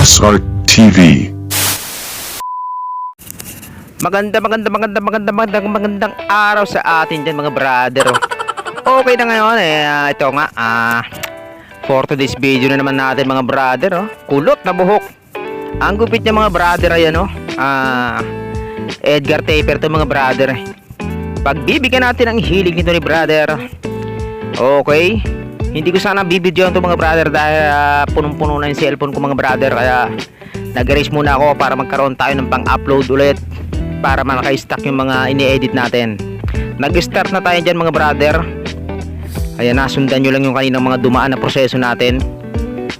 SR TV. Maganda, maganda, maganda, maganda, magandang, magandang araw sa atin dyan mga brother. Okay na ngayon eh, ah, ito nga, ah, for today's video na naman natin mga brother, oh. kulot na buhok. Ang gupit niya mga brother ay ano, ah, Edgar Taper to mga brother. Pagbibigyan natin ang hilig nito ni brother. Okay, hindi ko sana bibidyoan to mga brother dahil ah, punong-puno na yung cellphone ko mga brother kaya nag-erase muna ako para magkaroon tayo ng pang-upload ulit para maka-stack yung mga ini-edit natin. Nag-start na tayo dyan mga brother. Ayan na, sundan nyo lang yung kaninang mga dumaan na proseso natin.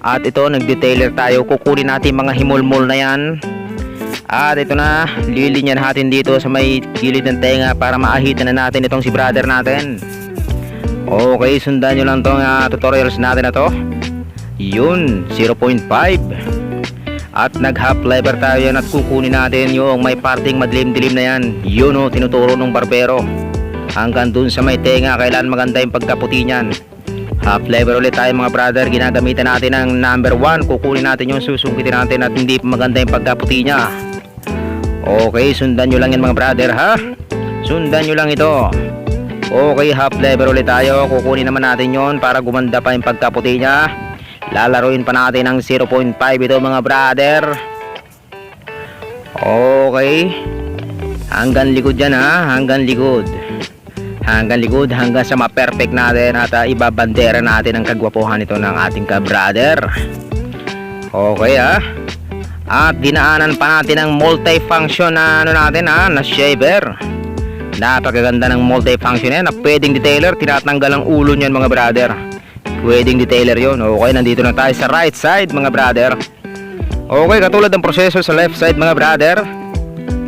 At ito, nag-detailer tayo. Kukunin natin mga himulmol na yan. At ito na, lilinya natin dito sa may gilid ng tenga para maahitan na natin itong si brother natin. Okay, sundan nyo lang tong ah, tutorials natin na to. Yun, 0.5. At nag half lever tayo yan at kukunin natin yung may parting madilim-dilim na yan. Yun o, tinuturo ng barbero. Hanggang dun sa may tenga, kailan maganda yung pagkaputi niyan. Half lever ulit tayo mga brother, ginagamitan natin ang number 1. Kukunin natin yung susungkitin natin at hindi maganda yung pagkaputi niya. Okay, sundan nyo lang yan mga brother ha. Sundan nyo lang ito. Okay, half lever ulit tayo. Kukunin naman natin yon para gumanda pa yung pagkaputi niya. Lalaruin pa natin ang 0.5 ito mga brother. Okay. Hanggang likod yan ha. Hanggang likod. Hanggang likod. Hanggang sa ma-perfect natin at uh, ibabandera natin ang kagwapuhan ito ng ating ka-brother. Okay ha. At dinaanan pa natin ang multifunction na ano natin ha. Na shaver. Napakaganda ng multifunction yan na pwedeng detailer. Tinatanggal ang ulo niyan mga brother. Pwedeng detailer yon. Okay, nandito na tayo sa right side mga brother. Okay, katulad ng proseso sa left side mga brother.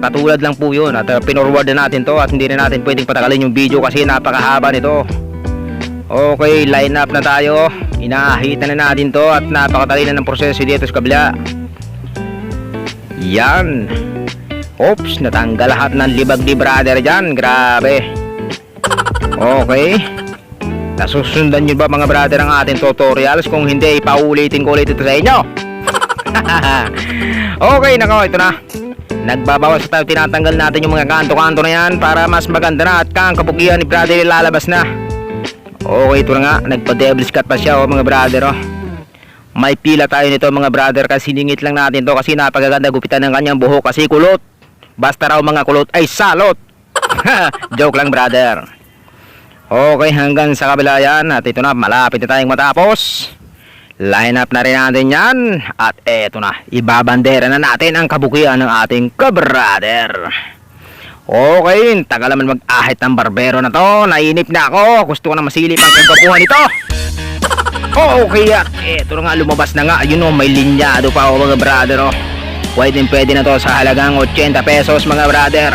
Katulad lang po yun. At uh, pinorward na natin to at hindi na natin pwedeng patagalin yung video kasi napakahaba nito. Okay, line up na tayo. Inahitan na natin to at napakatali na ng proseso dito sa kabila. Yan. Oops, natanggal lahat ng libag ni brother dyan. Grabe. Okay. Nasusundan nyo ba mga brother ang ating tutorials? Kung hindi, ipaulitin ko ulit ito sa inyo. okay, nako, ito na. Nagbabawas tayo, tinatanggal natin yung mga kanto-kanto na yan para mas maganda na at kang kapugihan ni brother lalabas na. Okay, ito na nga. Nagpa-devil's cut pa siya, oh, mga brother, oh. May pila tayo nito mga brother kasi siningit lang natin to kasi napakaganda gupitan ng kanyang buhok kasi kulot. Basta raw mga kulot ay salot. Joke lang brother. Okay, hanggang sa kabila yan. At ito na, malapit na tayong matapos. Line up na rin natin yan. At eto na, ibabandera na natin ang kabukian ng ating kabrader. Okay, tagal naman mag-ahit ng barbero na to. Nainip na ako. Gusto ko na masilip ang kagapuhan nito. Okay, at eto na nga, lumabas na nga. Ayun o, may linyado pa o mga brother o. Pwede pwede na to sa halagang 80 pesos mga brother.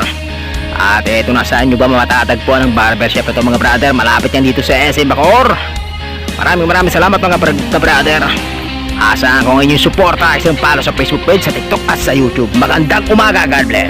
At eto na saan nyo ba matatagpuan ng barbershop ito mga brother? Malapit yan dito sa SM Bacor Maraming maraming salamat mga br- ka-brother Asahan ko ang inyong suporta Isang follow sa Facebook page, sa TikTok at sa YouTube. Magandang umaga, God bless